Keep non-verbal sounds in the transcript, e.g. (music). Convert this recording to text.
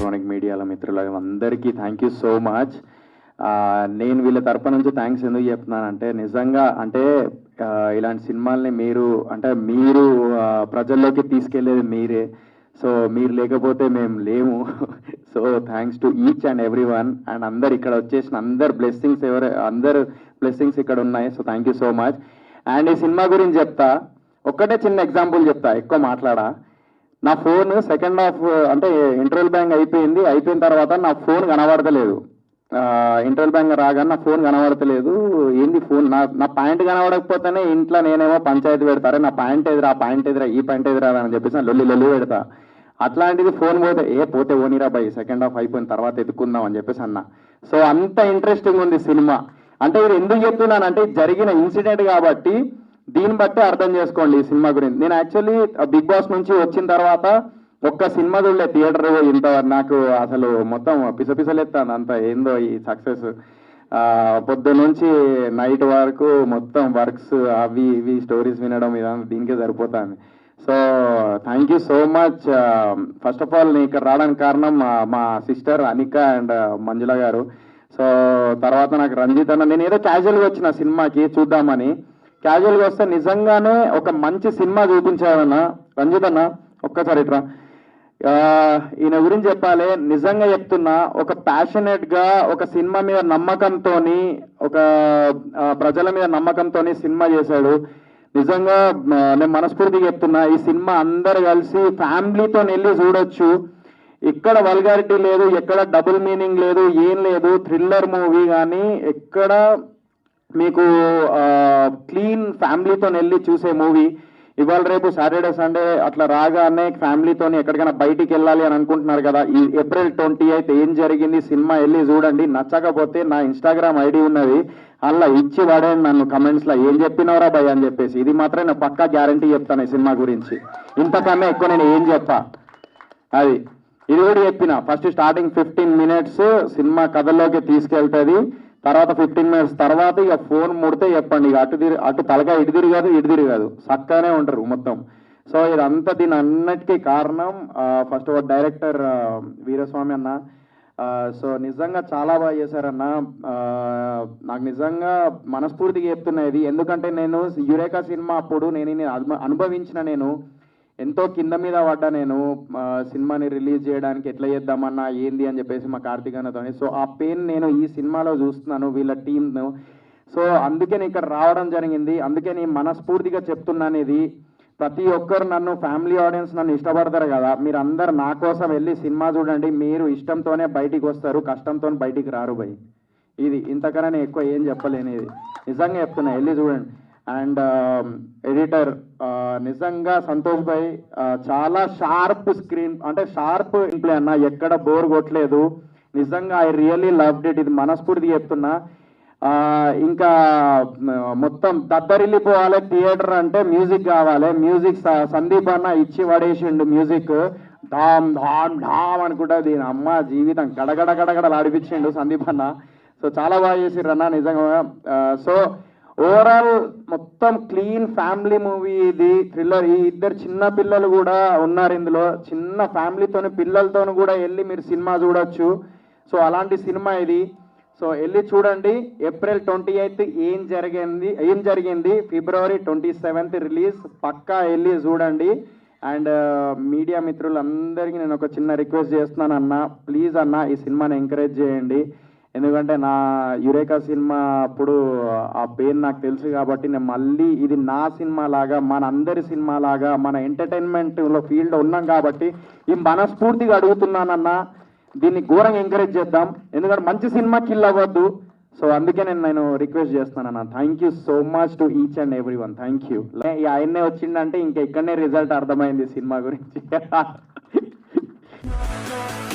Electronic మీడియాల మిత్రుల అందరికీ thank you so much నేను వీళ్ళ తరపు నుంచి థ్యాంక్స్ ఎందుకు చెప్తున్నానంటే నిజంగా అంటే ఇలాంటి సినిమాల్ని మీరు అంటే మీరు ప్రజల్లోకి తీసుకెళ్ళేది మీరే. సో మీరు లేకపోతే మేము లేము. (laughs) So thanks to each and every one and అందరు ఇక్కడ వచ్చేసిన అందరు బ్లెస్సింగ్స్ ఎవరు అందరు బ్లెస్సింగ్స్ ఇక్కడ ఉన్నాయి. So thank you so much and ఈ సినిమా గురించి చెప్తా. ఒక్కటే చిన్న ఎగ్జాంపుల్ చెప్తా ఎక్కువ మాట్లాడా. నా ఫోన్ సెకండ్ హాఫ్ అంటే ఇంటర్వెల్ బ్యాంక్ అయిపోయింది. అయిపోయిన తర్వాత నా ఫోన్ కనబడతలేదు. ఇంటర్వెల్ బ్యాంక్ రాగానే నా ఫోన్ కనబడతలేదు. ఏంది ఫోన్? నా నా పాయింట్ కనబడకపోతేనే ఇంట్లో నేనేమో పంచాయతీ పెడతారే. నా పాయింట్ ఎదురా పాయింట్ ఎదురా ఈ పాయింట్ ఎదురా అని చెప్పేసి లొల్లి లొల్లి పెడతా. అట్లాంటిది ఫోన్ పోతే ఏ పోతే ఓనిరా బై సెకండ్ హాఫ్ అయిపోయిన తర్వాత ఎత్తుకుందాం అని చెప్పేసి అన్న. సో అంత ఇంట్రెస్టింగ్ ఉంది సినిమా. అంటే ఇది ఎందుకు చెప్తున్నానంటే జరిగిన ఇన్సిడెంట్ కాబట్టి దీన్ని బట్టి అర్థం చేసుకోండి ఈ సినిమా గురించి. నేను యాక్చువల్లీ బిగ్ బాస్ నుంచి వచ్చిన తర్వాత ఒక్క సినిమా చూడలే థియేటర్ ఇంత నాకు అసలు మొత్తం పిసపిసలేస్తాను అంత. ఏందో ఈ సక్సెస్ పొద్దు నుంచి నైట్ వరకు మొత్తం వర్క్స్ అవి ఇవి స్టోరీస్ వినడం ఇదంతా దీనికే సరిపోతుంది. So thank you so much first of all నేను ఇక్కడ రావడానికి కారణం మా సిస్టర్ అనిక అండ్ మంజుల గారు. సో తర్వాత నాకు రంజిత్ అన్న. నేను ఏదో క్యాజువల్గా వచ్చిన సినిమాకి చూద్దామని. క్యాజువల్గా వస్తే నిజంగానే ఒక మంచి సినిమా చూపించారన్న రంజిత్ అన్న ఒక్కసారి ఇట్రా. ఈయన గురించి చెప్పాలి నిజంగా చెప్తున్నా ఒక ప్యాషనేట్గా ఒక సినిమా మీద నమ్మకంతోని ఒక ప్రజల మీద నమ్మకంతోని సినిమా చేశాడు. నిజంగా నేను మనస్ఫూర్తిగా చెప్తున్నా ఈ సినిమా అందరు కలిసి ఫ్యామిలీతో వెళ్ళి చూడొచ్చు. ఎక్కడ వల్గారిటీ లేదు ఎక్కడ డబుల్ మీనింగ్ లేదు ఏం లేదు థ్రిల్లర్ మూవీ కానీ ఎక్కడ మీకు క్లీన్ ఫ్యామిలీతో వెళ్ళి చూసే మూవీ. ఇవాళ రేపు సాటర్డే సండే అట్లా రాగానే ఫ్యామిలీతో ఎక్కడికైనా బయటికి వెళ్ళాలి అని అనుకుంటున్నారు కదా. ఈ ఏప్రిల్ ట్వంటీ అయితే ఏం జరిగింది? సినిమా వెళ్ళి చూడండి. నచ్చకపోతే నా ఇన్స్టాగ్రామ్ ఐడి ఉన్నది. అలా ఇచ్చి వాడండి నన్ను కమెంట్స్లో. ఏం చెప్పినవరా భయ్ అని చెప్పేసి. ఇది మాత్రం నేను పక్కా గ్యారంటీ చెప్తాను ఈ సినిమా గురించి. ఇంతకన్నా ఎక్కువ నేను ఏం చెప్పా? అది. ఇది కూడా చెప్పిన. First starting fifteen minutes cinema కథలోకి తీసుకెళ్తుంది. తర్వాత ఫిఫ్టీన్ మినిట్స్ తర్వాత ఇక ఫోన్ ముడితే చెప్పండి. ఇక అటు తిరిగి అటు తలగా ఇటు తిరిగాదు ఇటు తిరిగాదు చక్కగానే ఉంటారు మొత్తం. సో ఇదంతా దీని అన్నిటికీ కారణం ఫస్ట్ ఆఫ్ డైరెక్టర్ వీరస్వామి అన్న. సో నిజంగా చాలా బాగా చేశారన్న. నాకు నిజంగా మనస్ఫూర్తిగా చెప్తున్నా ఇది. ఎందుకంటే నేను యురేకా సినిమా అప్పుడు నేను అనుభవించిన నేను. ఎంతో కింద మీద పడ్డా నేను సినిమాని రిలీజ్ చేయడానికి ఎట్లా చేద్దామన్నా ఏంది అని చెప్పేసి మా కార్తీక్ అన్నతో సో ఆ పెయిన్ నేను ఈ సినిమాలో చూస్తున్నాను వీళ్ళ టీంను సో అందుకే నేను ఇక్కడ రావడం జరిగింది. అందుకే నేను మనస్ఫూర్తిగా చెప్తున్నాను ఇది ప్రతి ఒక్కరు నన్ను ఫ్యామిలీ ఆడియన్స్ నన్ను ఇష్టపడతారు కదా. మీరు అందరు నా కోసం వెళ్ళి సినిమా చూడండి. మీరు ఇష్టంతోనే బయటికి వస్తారు కష్టంతో బయటికి రారు భయ్. ఇది ఇంతకన్నా నేను ఎక్కువ ఏం చెప్పలేనిది. నిజంగా చెప్తున్నా వెళ్ళి చూడండి. అండ్ ఎడిటర్ నిజంగా సంతోష్ భాయ్ చాలా షార్ప్ స్క్రీన్ అంటే షార్ప్ ఇంప్లే అన్న ఎక్కడ బోర్ కొట్టలేదు. నిజంగా ఐ రియల్లీ లవ్డ్ ఇట్ ఇది మనస్ఫూర్తి చెప్తున్నా. ఇంకా మొత్తం దద్దరిల్లిపోవాలి థియేటర్ అంటే మ్యూజిక్ కావాలి. మ్యూజిక్ సందీప్ అన్న ఇచ్చి పడేసిండు మ్యూజిక్. ధామ్ ధామ్ ధామ్ అనుకుంటా దీని అమ్మ జీవితం. గడగడ గడగడ ఆడిపించిండు సందీప్ అన్న. సో చాలా బాగా చేసిర్రు అన్న నిజంగా. సో ఓవరాల్ మొత్తం క్లీన్ ఫ్యామిలీ మూవీ ఇది థ్రిల్లర్ ఈ ఇద్దరు చిన్న పిల్లలు కూడా ఉన్నారు ఇందులో. చిన్న ఫ్యామిలీతోని పిల్లలతోని కూడా వెళ్ళి మీరు సినిమా చూడొచ్చు. సో అలాంటి సినిమా ఇది. సో వెళ్ళి చూడండి. ఏప్రిల్ ట్వంటీ ఎయిత్ ఏం జరిగింది ఏం జరిగింది? ఫిబ్రవరి ట్వంటీ సెవెంత్ రిలీజ్ పక్కా వెళ్ళి చూడండి. అండ్ మీడియా మిత్రులందరికీ నేను ఒక చిన్న రిక్వెస్ట్ చేస్తున్నాను అన్న ప్లీజ్ అన్న ఈ సినిమాని ఎంకరేజ్ చేయండి. ఎందుకంటే నా యురేకా సినిమా అప్పుడు ఆ పెయిన్ నాకు తెలుసు కాబట్టి నేను మళ్ళీ ఇది నా సినిమా లాగా మన అందరి సినిమా లాగా మన ఎంటర్టైన్మెంట్లో ఫీల్డ్ ఉన్నాం కాబట్టి ఈ మనస్ఫూర్తిగా అడుగుతున్నానన్న దీన్ని ఘోరంగా ఎంకరేజ్ చేద్దాం. ఎందుకంటే మంచి సినిమా కిల్ అవ్వద్దు. సో అందుకే నేను నేను రిక్వెస్ట్ చేస్తున్నాను thank you so much to each and every one thank you ఆయన్నే వచ్చిందంటే ఇంకా ఇక్కడనే రిజల్ట్ అర్థమైంది సినిమా గురించి. (laughs)